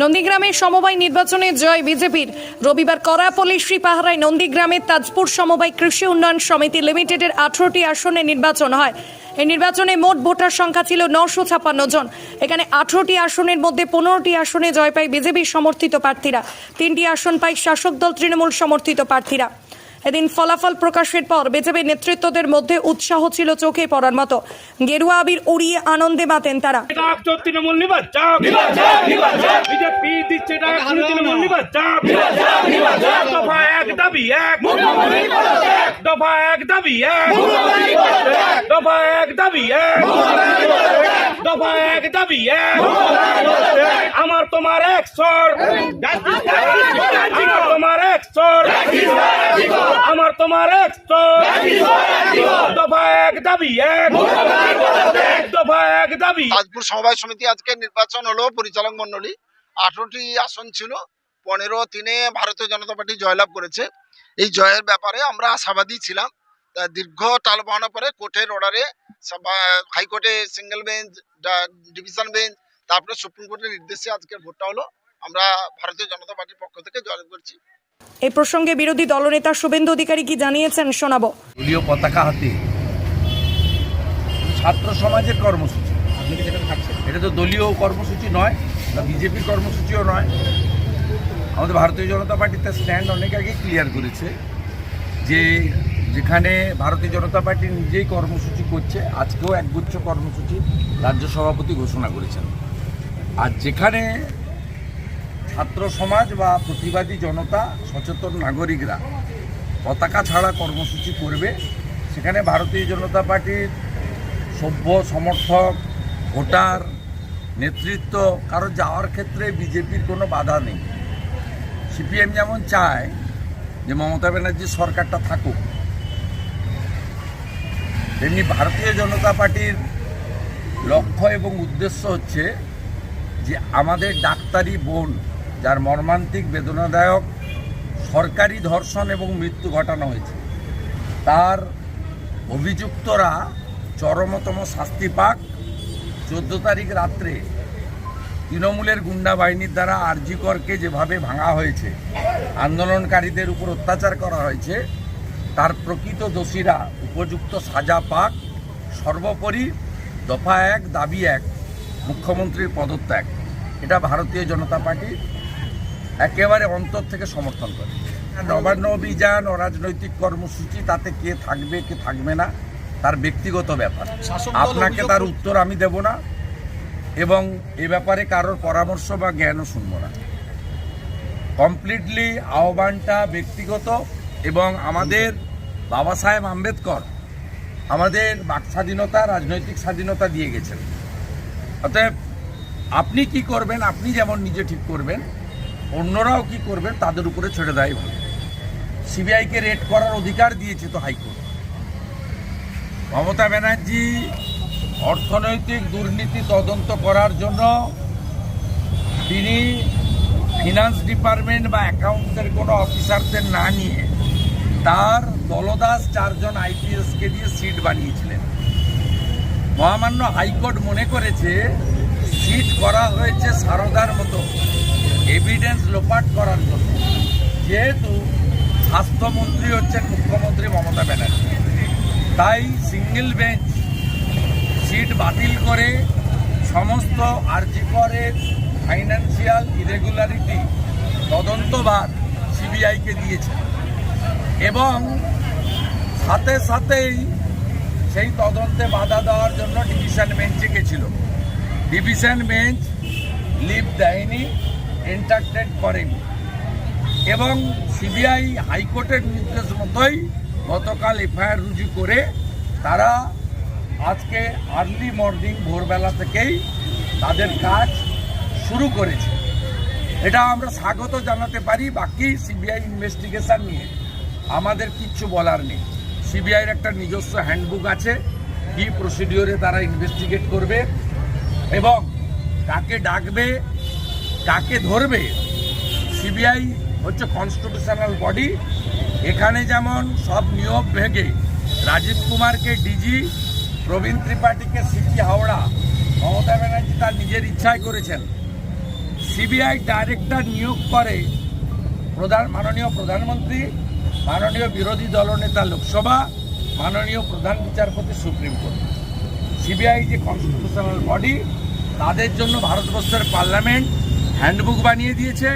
নন্দীগ্রামে সমবায় নির্বাচনে জয় বিজেপির। রবিবার করাপল্লী শ্রীপাহারায় নন্দীগ্রামের তাজপুর সমবায় কৃষি উন্নয়ন সমিতি লিমিটেডের আঠারোটি আসনে নির্বাচন হয়। এই নির্বাচনে মোট ভোটার সংখ্যা ছিল নশো ছাপান্ন জন। এখানে আঠারোটি আসনের মধ্যে পনেরোটি আসনে জয় পায় বিজেপির সমর্থিত প্রার্থীরা। তিনটি আসন পায় শাসক দল তৃণমূল সমর্থিত প্রার্থীরা। এদিন ফলাফল প্রকাশের পর বিজেপির নেতৃত্বদের মধ্যে উৎসাহ ছিল চোখে পড়ার মতো। গেরুয়া আবির উড়িয়ে আনন্দে মাতেন তারা। তৃণমূল বিজেপি দিচ্ছে তৃণমূল দফা এক দাবি এক। দফা এক দাবি এক। দফা এক দাবি এক। দফা এক দাবি এক। আমার তোমার এক স্বর আমার তোমার এক স্বর আমার তোমার এক স্বর দফা এক দাবি এক দফা এক দাবি তাজপুর সমবায় সমিতি আজকে নির্বাচন হলো পরিচালক মন্ডলী আঠারোটি আসন ছিল পনেরো তিনে ভারতীয় জনতা পার্টি জয়লাভ করেছে। এই জয়ের ব্যাপারে আমরা আশাবাদী ছিলাম। তা দীর্ঘ টাল বাহানোর পরে কোর্টের অর্ডারে হাইকোর্টে সিঙ্গেল বেঞ্চ ডিভিশন বেঞ্চ তারপরে সুপ্রিম কোর্টের নির্দেশে আজকের ভোটটা হলো। আমরা ভারতীয় জনতা পার্টির পক্ষ থেকে জয়লাভ করছি। এই প্রসঙ্গে বিরোধী দলনেতা শুভেন্দু অধিকারী কি জানিয়েছেন শোনাবো। দলীয় পতাকা হাতে ছাত্র সমাজের কর্মসূচি। এটা তো দলীয় কর্মসূচি নয় বা বিজেপির কর্মসূচিও নয়। আমাদের ভারতীয় জনতা পার্টি তার স্ট্যান্ড অনেক আগে ক্লিয়ার করেছে যে যেখানে ভারতীয় জনতা পার্টি নিজেই কর্মসূচি করছে আজকেও একগুচ্ছ কর্মসূচি রাজ্য সভাপতি ঘোষণা করেছেন। আর যেখানে ছাত্র সমাজ বা প্রতিবাদী জনতা, সচেতন নাগরিকরা পতাকা ছাড়া কর্মসূচি করবে। সেখানে ভারতীয় জনতা পার্টির সভ্য সমর্থক, ভোটার, নেতৃত্ব, কারও যাওয়ার ক্ষেত্রে বিজেপির কোনো বাধা নেই। সিপিএম যেমন চায় যে মমতা ব্যানার্জির সরকারটা থাকুক, তেমনি ভারতীয় জনতা পার্টির লক্ষ্য এবং উদ্দেশ্য হচ্ছে যে আমাদের ডাক্তারি বোন যার মর্মান্তিক বেদনাদায়ক সরকারি ধর্ষণ এবং মৃত্যু ঘটানো হয়েছে। তার অভিযুক্তরা চরমতম শাস্তি পাক। চোদ্দ তারিখ রাত্রে তৃণমূলের গুন্ডা বাহিনীর দ্বারা আরজিকরকে যেভাবে ভাঙা হয়েছে, আন্দোলনকারীদের উপর অত্যাচার করা হয়েছে, তার প্রকৃত দোষীরা উপযুক্ত সাজা পাক। সর্বোপরি দফা এক, দাবি এক, মুখ্যমন্ত্রীর পদত্যাগ। এটা ভারতীয় জনতা পার্টি একেবারে অন্তর থেকে সমর্থন করে। নবান্ন অভিযান অরাজনৈতিক কর্মসূচি তাতে কে থাকবে কে থাকবে না তার ব্যক্তিগত ব্যাপার। আপনাকে তার উত্তর আমি দেব না এবং এ ব্যাপারে কারোর পরামর্শ বা জ্ঞানও শুনব না। কমপ্লিটলি আহ্বানটা ব্যক্তিগত এবং আমাদের বাবা সাহেব আম্বেদকর আমাদের বাক স্বাধীনতা রাজনৈতিক স্বাধীনতা দিয়ে গেছেন। অতএব আপনি কি করবেন আপনি যেমন নিজে ঠিক করবেন অন্যরাও কি করবে তাদের উপরে ছেড়ে দেয় ভালো। সিবিআইকে রেড করার অধিকার দিয়েছে তো হাইকোর্ট। মমতা ব্যানার্জি অর্থনৈতিক দুর্নীতি তদন্ত করার জন্য তিনি ফিনান্স ডিপার্টমেন্ট বা অ্যাকাউন্টের কোনো অফিসারদের না নিয়ে তার দলদাস চারজন আইপিএসকে দিয়ে সিট বানিয়েছিলেন। মহামান্য হাইকোর্ট মনে করেছে, সিট করা হয়েছে সারদার মতো। এভিডেন্স লোপাট করার জন্য যেহেতু স্বাস্থ্যমন্ত্রী হচ্ছেন মুখ্যমন্ত্রী মমতা ব্যানার্জি। তাই সিঙ্গেল বেঞ্চ সিট বাতিল করে সমস্ত আরজিকরের ফাইন্যান্সিয়াল ইরেগুলারিটি তদন্তভার সিবিআইকে দিয়েছে। এবং সাথে সাথেই সেই তদন্তে বাধা দেওয়ার জন্য ডিভিশন বেঞ্চে গেছিল। ডিভিশন বেঞ্চ লিভ দেয়নি। এন্টারটেন করেনি এবং সিবিআই হাইকোর্টের নির্দেশ মতোই গতকাল এফআইআর রুজু করে তারা আজকে আর্লি মর্নিং ভোরবেলা থেকেই তাদের কাজ শুরু করেছে। এটা আমরা স্বাগত জানাতে পারি বাকি সিবিআই ইনভেস্টিগেশন নিয়ে। আমাদের কিচ্ছু বলার নেই। সিবিআইয়ের একটা নিজস্ব হ্যান্ডবুক আছে, কি প্রসিডিওরে তারা ইনভেস্টিগেট করবে এবং কাকে ডাকবে কাকে ধরবে? সিবিআই হচ্ছে কনস্টিটিউশনাল বডি এখানে যেমন সব নিয়োগ ভেঙে রাজীব কুমারকে ডিজি, প্রবীণ ত্রিপাঠীকে সিটি হাওড়া, মমতা ব্যানার্জি তার নিজের ইচ্ছায় করেছেন। সিবিআই ডাইরেক্টর নিয়োগ করে প্রধান, মাননীয় প্রধানমন্ত্রী, মাননীয় বিরোধী দলনেতা লোকসভা, মাননীয় প্রধান বিচারপতি সুপ্রিম কোর্ট। সিবিআই যে কনস্টিটিউশনাল বডি তাদের জন্য ভারতবর্ষের পার্লামেন্ট হ্যান্ডবুক বানিয়ে দিয়েছে।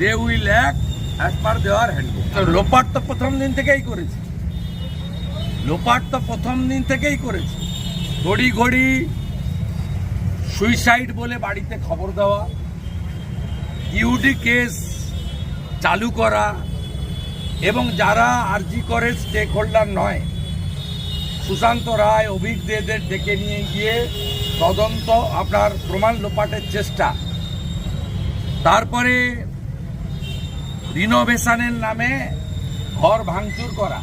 They will act as per দেওয়ার হ্যান্ডবুক লোপাট তো প্রথম দিন থেকেই করেছে। লোপাট তো প্রথম দিন থেকেই করেছে। ঘড়ি ঘড়ি সুইসাইড বলে বাড়িতে খবর দেওয়া ইউডি কেস চালু করা, এবং যারা আরজি করে স্টেক হোল্ডার নয়, সুশান্ত রায় অভিজ্ঞদের ডেকে নিয়ে গিয়ে তদন্ত আপনার প্রমাণ লোপাটের চেষ্টা। তারপরে রিনোভেশনের নামে ঘর ভাঙচুর করা।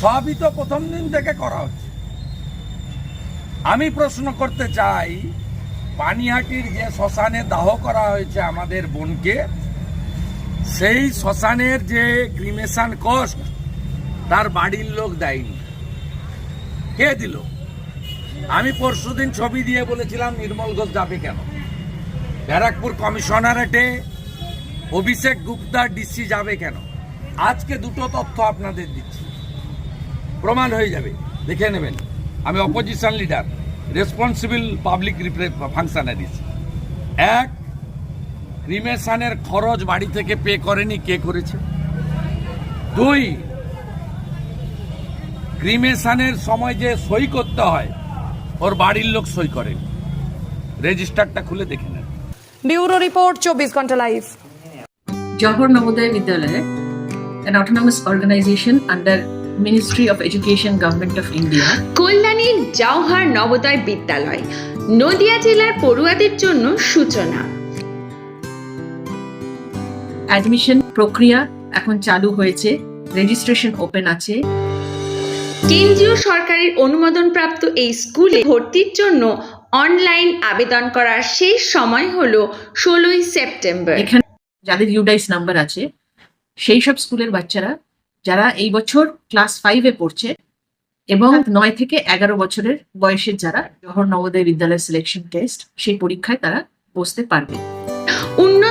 সবই তো প্রথম দিন থেকে করা হচ্ছে। আমি প্রশ্ন করতে চাই, পানিহাটির যে শ্মশানে দাহ করা হয়েছে আমাদের বোনকে, সেই শ্মশানের যে ক্রিমেশন কস্ট তার বাড়ির লোক দেয়নি। কে দিল? আমি পরশুদিন ছবি দিয়ে বলেছিলাম, নির্মল ঘোষ যাবে কেন? ব্যারাকপুর কমিশনারেটে অভিষেক গুপ্তা ডিসি যাবে কেন? আজকে দুটো তথ্য আপনাদের দিচ্ছি। প্রমাণ হয়ে যাবে, দেখে নেবেন। আমি opposition leader responsible public functionaries এক, ক্রিমেশনের খরচ বাড়ি থেকে পে করেনি, কে করেছে? দুই, ক্রিমেশনের সময় যে সই করতে হয়, ওর বাড়ির লোক সই করেন। রেজিস্টারটা খুলে দেখে নেন। ব্যুরো রিপোর্ট চব্বিশ ঘণ্টা live Johor Navodaya Vidyalaya, an autonomous organization under Ministry of Education, Government of India, কল্যাণীর জওহার নবোদয় বিদ্যালয় নদিয়া জেলার পড়ুয়াদের জন্য সূচনা। অ্যাডমিশন প্রক্রিয়া এখন চালু হয়েছে রেজিস্ট্রেশন ওপেন আছে। কেন্দ্রীয় সরকারের অনুমোদনপ্রাপ্ত এই স্কুলে ভর্তির জন্য অনলাইন আবেদন করার শেষ সময় হলো ষোলোই সেপ্টেম্বর। এখানে যাদের ইউডাইস নাম্বার আছে, সেই সব স্কুলের বাচ্চারা, যারা এই বছর ক্লাস ফাইভে পড়ছে, এবং নয় থেকে এগারো বছরের বয়সের যারা জহর নবোদয় বিদ্যালয়ের সিলেকশন টেস্ট সেই পরীক্ষায় তারা বসতে পারবে।